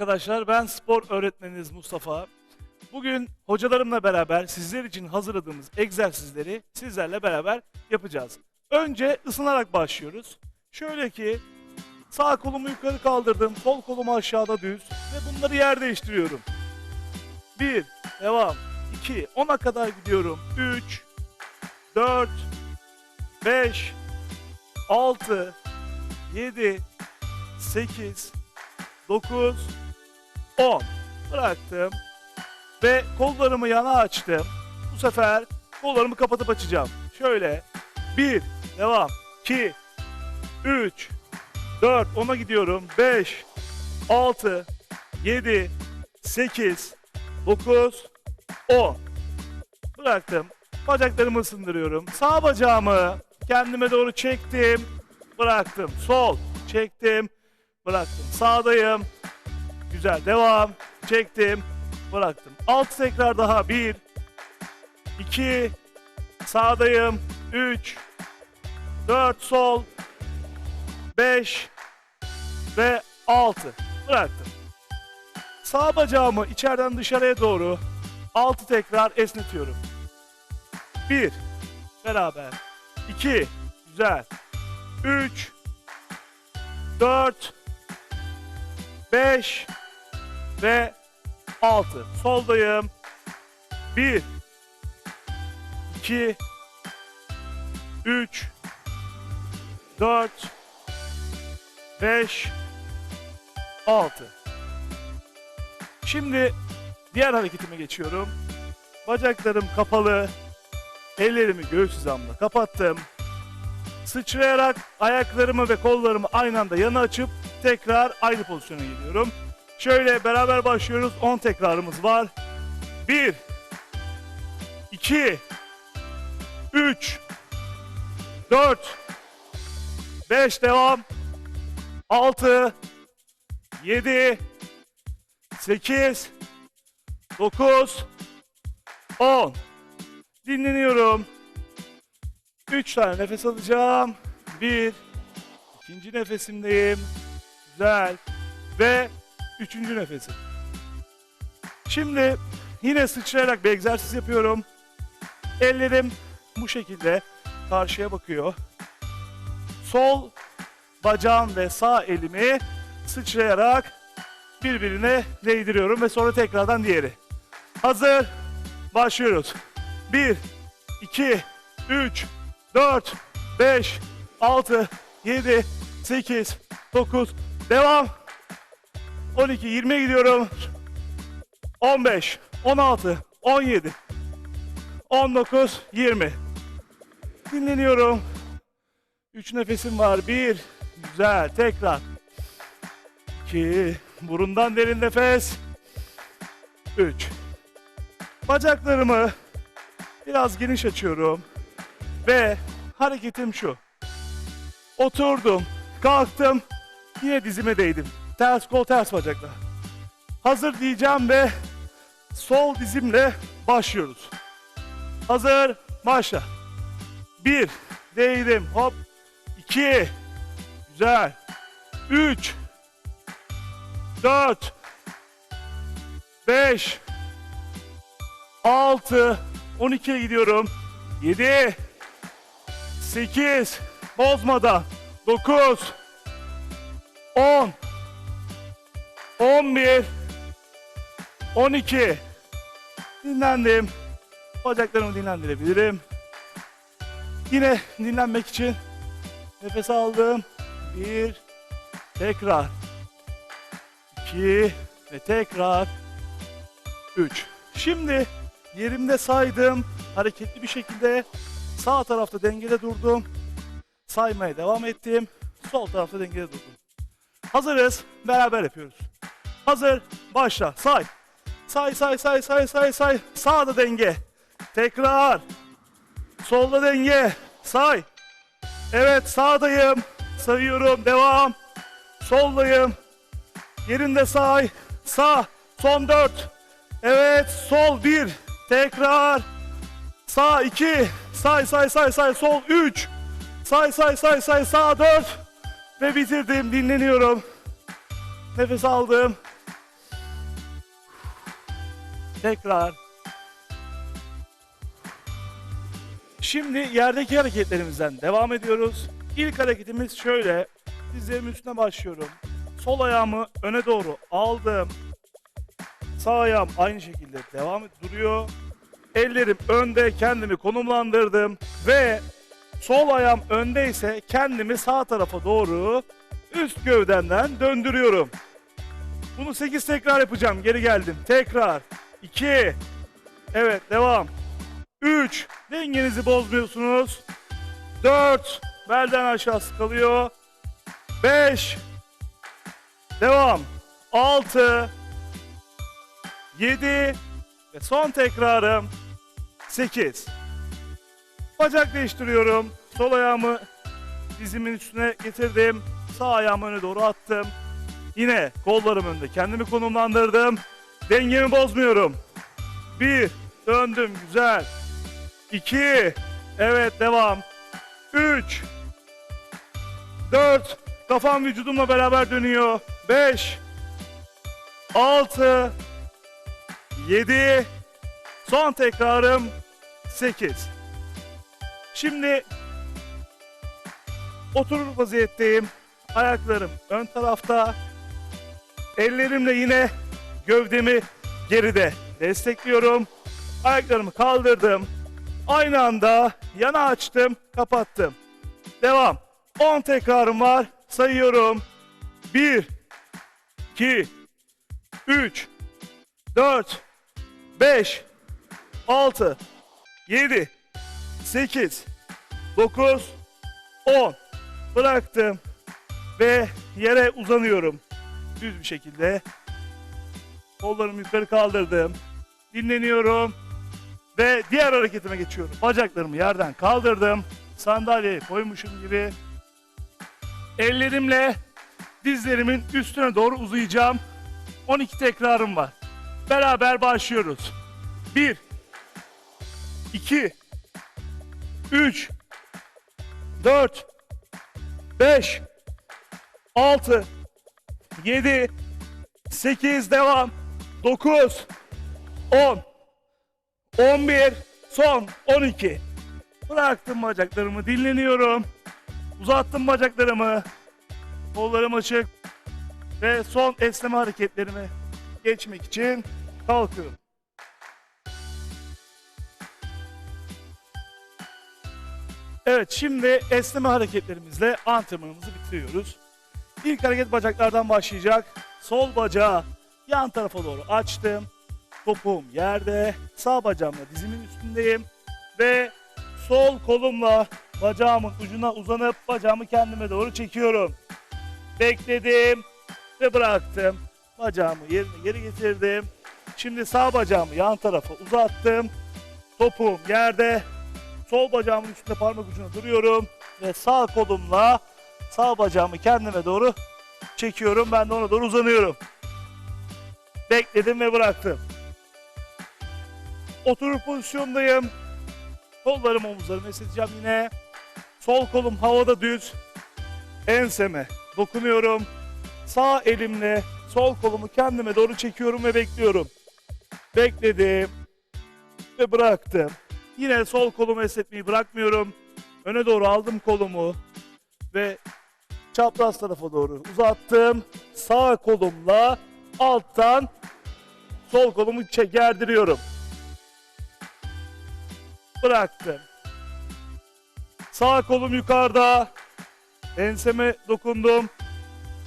arkadaşlar. Ben spor öğretmeniniz Mustafa. Bugün hocalarımla beraber sizler için hazırladığımız egzersizleri sizlerle beraber yapacağız. Önce ısınarak başlıyoruz. Şöyle ki sağ kolumu yukarı kaldırdım, sol kolumu aşağıda düz ve bunları yer değiştiriyorum. 1, devam. 2, 10'a kadar gidiyorum. 3, 4, 5, 6, 7, 8, 9, 10. Bıraktım. Ve kollarımı yana açtım. Bu sefer kollarımı kapatıp açacağım. Şöyle. 1, devam. 2, 3, 4, 10'a gidiyorum. 5, 6, 7, 8, 9, 10. Bıraktım. Bacaklarımı ısındırıyorum. Sağ bacağımı kendime doğru çektim. Bıraktım. Sol. Çektim. Bıraktım. Sağdayım. Güzel. Devam. Çektim. Bıraktım. Alt tekrar daha. 1 2 Sağdayım. 3 4 sol 5 ve 6. Bıraktım. Sağ bacağımı içeriden dışarıya doğru 6 tekrar esnetiyorum. 1 beraber 2 güzel 3 4 5 ve 6. Soldayım. 1 2 3 4 5 6 Şimdi diğer hareketime geçiyorum. Bacaklarım kapalı. Ellerimi göğüs hizamla kapattım. Sıçrayarak ayaklarımı ve kollarımı aynı anda yana açıp tekrar aynı pozisyona geliyorum. Şöyle beraber başlıyoruz. 10 tekrarımız var. 1 2 3 4 5 devam 6 7 8 9 10 Dinleniyorum. 3 tane nefes alacağım. 1 İkinci nefesimdeyim. Güzel. Ve üçüncü nefesim. Şimdi yine sıçrayarak bir egzersiz yapıyorum. Ellerim bu şekilde karşıya bakıyor. Sol bacağım ve sağ elimi sıçrayarak birbirine değdiriyorum ve sonra tekrardan diğeri. Hazır. Başlıyoruz. 1, 2, 3, 4, 5, 6, 7, 8, 9, devam. 12, 20'ye gidiyorum. 15, 16, 17, 19, 20. Dinleniyorum. 3 nefesim var. 1, güzel. Tekrar. 2, burundan derin nefes. 3. Bacaklarımı biraz geniş açıyorum. Ve hareketim şu. Oturdum, kalktım, yine dizime değdim. Ters kol, ters bacakla. Hazır diyeceğim ve sol dizimle başlıyoruz. Hazır, başla. Bir, değdim, hop. İki, güzel. Üç, dört, beş, altı, on ikiye gidiyorum. Yedi, sekiz, bozmadan. Dokuz, on, on bir, on iki. Dinlendim. Bacaklarımı dinlendirebilirim. Yine dinlenmek için nefes aldım. Bir, tekrar. İki ve tekrar. Üç. Şimdi yerimde saydım. Hareketli bir şekilde sağ tarafta dengede durdum. Saymaya devam ettim. Sol tarafta dengede durdum. Hazırız. Beraber yapıyoruz. Hazır. Başla. Say. Say say say say say say. Sağda denge. Tekrar. Solda denge. Say. Evet sağdayım. Sayıyorum. Devam. Soldayım. Yerinde say. Sağ. Son dört. Evet. Sol bir. Tekrar. Sağ iki. Say say say say. Sol üç. Say say say say. Sağ dört. Ve bitirdim. Dinleniyorum. Nefes aldım. Tekrar. Şimdi yerdeki hareketlerimizden devam ediyoruz. İlk hareketimiz şöyle. Dizlerimin üstüne başlıyorum. Sol ayağımı öne doğru aldım. Sağ ayağım aynı şekilde devam duruyor. Ellerim önde kendimi konumlandırdım ve sol ayağım öndeyse kendimi sağ tarafa doğru üst gövdemden döndürüyorum. Bunu 8 tekrar yapacağım. Geri geldim. Tekrar. 2. Evet devam. 3. Dengenizi bozmuyorsunuz. 4. Belden aşağısı kalıyor. 5. Devam. 6. 7. Ve son tekrarım. 8. Bacak değiştiriyorum. Sol ayağımı dizimin üstüne getirdim. Sağ ayağımı öne doğru attım. Yine kollarım önde kendimi konumlandırdım. Dengemi bozmuyorum. Bir, döndüm güzel. İki, evet devam. Üç, dört, kafam vücudumla beraber dönüyor. Beş, altı, yedi, son tekrarım sekiz. Şimdi oturur vaziyetteyim. Ayaklarım ön tarafta. Ellerimle yine gövdemi geride destekliyorum. Ayaklarımı kaldırdım. Aynı anda yana açtım, kapattım. Devam. 10 tekrarım var. Sayıyorum. 1 2 3 4 5 6 7 8 9 10 Bıraktım ve yere uzanıyorum. Düz bir şekilde. Kollarımı yukarı kaldırdım. Dinleniyorum. Ve diğer hareketime geçiyorum. Bacaklarımı yerden kaldırdım. Sandalyeye koymuşum gibi. Ellerimle dizlerimin üstüne doğru uzayacağım. 12 tekrarım var. Beraber başlıyoruz. 1 2 3 4 5 6 7 8 devam 9 10 11 son 12 Bıraktım bacaklarımı dinleniyorum. Uzattım bacaklarımı. Kollarım açık. Ve son esneme hareketlerimi geçmek için kalkıyorum. Evet şimdi esneme hareketlerimizle antrenmanımızı bitiriyoruz. İlk hareket bacaklardan başlayacak. Sol bacağı yan tarafa doğru açtım. Topuğum yerde. Sağ bacağımla dizimin üstündeyim. Ve sol kolumla bacağımın ucuna uzanıp bacağımı kendime doğru çekiyorum. Bekledim ve bıraktım. Bacağımı yerine geri getirdim. Şimdi sağ bacağımı yan tarafa uzattım. Topuğum yerde. Sol bacağımın üstünde parmak ucuna duruyorum. Ve sağ kolumla sağ bacağımı kendime doğru çekiyorum. Ben de ona doğru uzanıyorum. Bekledim ve bıraktım. Oturur pozisyondayım. Kollarım omuzlarımı esneteceğim yine. Sol kolum havada düz. Enseme dokunuyorum. Sağ elimle sol kolumu kendime doğru çekiyorum ve bekliyorum. Bekledim ve bıraktım. Yine sol kolumu esnetmeyi bırakmıyorum. Öne doğru aldım kolumu ve çapraz tarafa doğru uzattım. Sağ kolumla alttan sol kolumu gerdiriyorum. Bıraktım. Sağ kolum yukarıda. Enseme dokundum.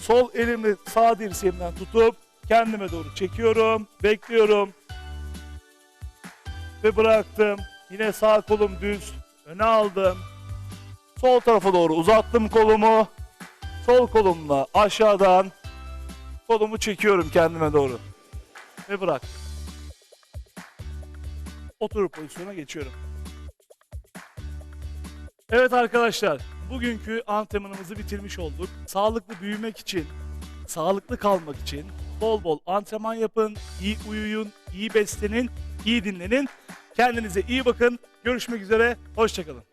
Sol elimi sağ dirseğimden tutup kendime doğru çekiyorum. Bekliyorum. Ve bıraktım. Yine sağ kolum düz. Öne aldım. Sol tarafa doğru uzattım kolumu. Sol kolumla aşağıdan kolumu çekiyorum kendime doğru. Ve bırak. Otur pozisyona geçiyorum. Evet arkadaşlar, bugünkü antrenmanımızı bitirmiş olduk. Sağlıklı büyümek için, sağlıklı kalmak için bol bol antrenman yapın, iyi uyuyun, iyi beslenin, iyi dinlenin. Kendinize iyi bakın. Görüşmek üzere, hoşçakalın.